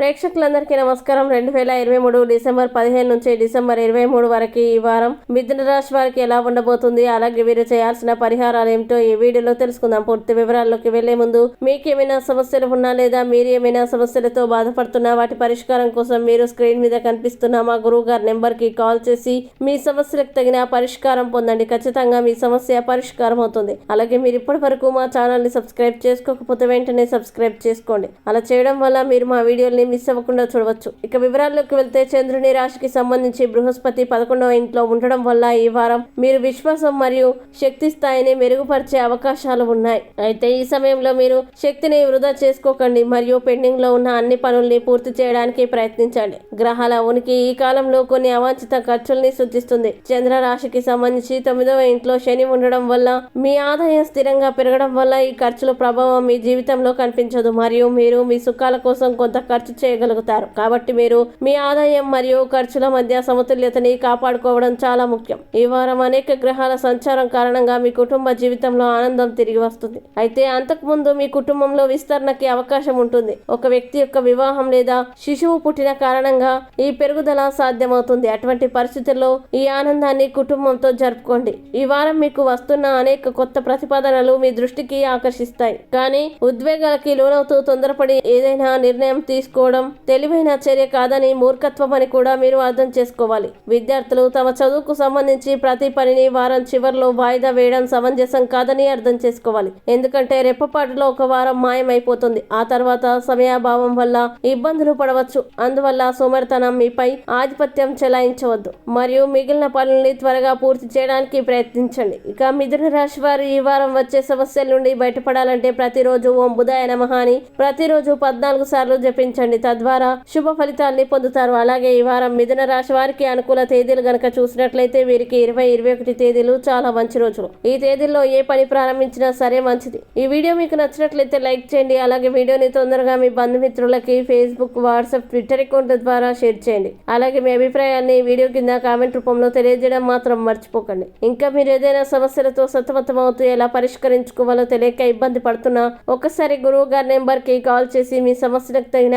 ప్రేక్షకులందరికీ నమస్కారం. రెండు వేల ఇరవై మూడు డిసెంబర్ పదిహేను నుంచి డిసెంబర్ ఇరవై మూడు వరకు ఈ వారం మిథున రాశి వారికి ఎలా ఉండబోతుంది? అలాగే వీరు చేయాల్సిన పరిహారాలు ఏమిటో ఈ వీడియోలో తెలుసుకుందాం. పూర్తి వివరాల్లోకి వెళ్ళే ముందు మీకు ఏమైనా సమస్యలు ఉన్నా లేదా మీరు ఏమైనా సమస్యలతో బాధపడుతున్నా వాటి పరిష్కారం కోసం మీరు స్క్రీన్ మీద కనిపిస్తున్న మా గురువు గారి నెంబర్కి కాల్ చేసి మీ సమస్యలకు తగిన పరిష్కారం పొందండి. ఖచ్చితంగా మీ సమస్య పరిష్కారం అవుతుంది. అలాగే మీరు ఇప్పటి వరకు మా ఛానల్ని సబ్స్క్రైబ్ చేసుకోకపోతే వెంటనే సబ్స్క్రైబ్ చేసుకోండి. అలా చేయడం వల్ల మీరు మా వీడియోల్ని మిస్ అవ్వకుండా చూడవచ్చు. ఇక వివరాల్లోకి వెళ్తే చంద్రుని రాశికి సంబంధించి బృహస్పతి పదకొండవ ఇంట్లో ఉండడం వల్ల ఈ వారం మీరు విశ్వాసం మరియు శక్తి స్థాయిని మెరుగుపరిచే అవకాశాలు ఉన్నాయి. అయితే ఈ సమయంలో మీరు శక్తిని వృధా చేసుకోకండి మరియు పెండింగ్లో ఉన్న అన్ని పనుల్ని పూర్తి చేయడానికి ప్రయత్నించండి. గ్రహాల ఉనికి ఈ కాలంలో కొన్ని అవాంఛిత ఖర్చుల్ని సూచిస్తుంది చంద్ర రాశికి సంబంధించి తొమ్మిదవ ఇంట్లో శని ఉండడం వల్ల మీ ఆదాయం స్థిరంగా పెరగడం వల్ల ఈ ఖర్చుల ప్రభావం మీ జీవితంలో కనిపించదు. మరియు మీరు మీ సుఖాల కోసం కొంత ఖర్చు చేయగలుగుతారు. కాబట్టి మీరు మీ ఆదాయం మరియు ఖర్చుల మధ్య సమతుల్యతని కాపాడుకోవడం చాలా ముఖ్యం. ఈ వారం అనేక గ్రహాల సంచారం కారణంగా మీ కుటుంబ జీవితంలో ఆనందం తిరిగి వస్తుంది. అయితే అంతకుముందు మీ కుటుంబంలో విస్తరణకి అవకాశం ఉంటుంది. ఒక వ్యక్తి యొక్క వివాహం లేదా శిశువు పుట్టిన కారణంగా ఈ పెరుగుదల సాధ్యమవుతుంది. అటువంటి పరిస్థితుల్లో ఈ ఆనందాన్ని కుటుంబంతో జరుపుకోండి. ఈ వారం మీకు వస్తున్న అనేక కొత్త ప్రతిపాదనలు మీ దృష్టికి ఆకర్షిస్తాయి. కానీ ఉద్వేగాలకి లోనవుతూ తొందరపడి ఏదైనా నిర్ణయం తీసుకో తీసుకోవడం తెలివైన చర్య కాదని మూర్ఖత్వం అని కూడా మీరు అర్థం చేసుకోవాలి. విద్యార్థులు తమ చదువుకు సంబంధించి ప్రతి పనిని వారం చివరిలో వాయిదా వేయడం సమంజసం కాదని అర్థం చేసుకోవాలి. ఎందుకంటే రెప్పపాటులో ఒక వారం మాయమైపోతుంది. ఆ తర్వాత సమయాభావం వల్ల ఇబ్బందులు పడవచ్చు. అందువల్ల సోమరితనం మీపై ఆధిపత్యం చెలాయించవద్దు. మరియు మిగిలిన పనుల్ని త్వరగా పూర్తి చేయడానికి ప్రయత్నించండి. ఇక మిథున రాశి వారు ఈ వారం వచ్చే సమస్యల నుండి బయటపడాలంటే ప్రతిరోజు ఓం బుధాయ నమహాని అని ప్రతిరోజు పద్నాలుగు సార్లు జపించండి. తద్వారా శుభ ఫలితాల్ని పొందుతారు. అలాగే ఈ వారం మిథున రాశి వారికి అనుకూల తేదీలు గనక చూసినట్లయితే వీరికి ఇరవై ఇరవై ఒకటి తేదీలు చాలా మంచి రోజులు. ఈ తేదీల్లో ఏ పని ప్రారంభించినా సరే మంచిది. ఈ వీడియో మీకు నచ్చినట్లయితే లైక్ చేయండి. అలాగే వీడియోని తొందరగా మీ బంధుమిత్రులకి ఫేస్బుక్ వాట్సాప్ ట్విట్టర్ అకౌంట్ ద్వారా షేర్ చేయండి. అలాగే మీ అభిప్రాయాన్ని వీడియో కింద కామెంట్ రూపంలో తెలియజేయడం మాత్రం మర్చిపోకండి. ఇంకా మీరు ఏదైనా సమస్యలతో సతమతమవుతూ ఎలా పరిష్కరించుకోవాలో తెలియక ఇబ్బంది పడుతున్నా ఒక్కసారి గురువు గారి నెంబర్కి కాల్ చేసి మీ సమస్యలకు తగిన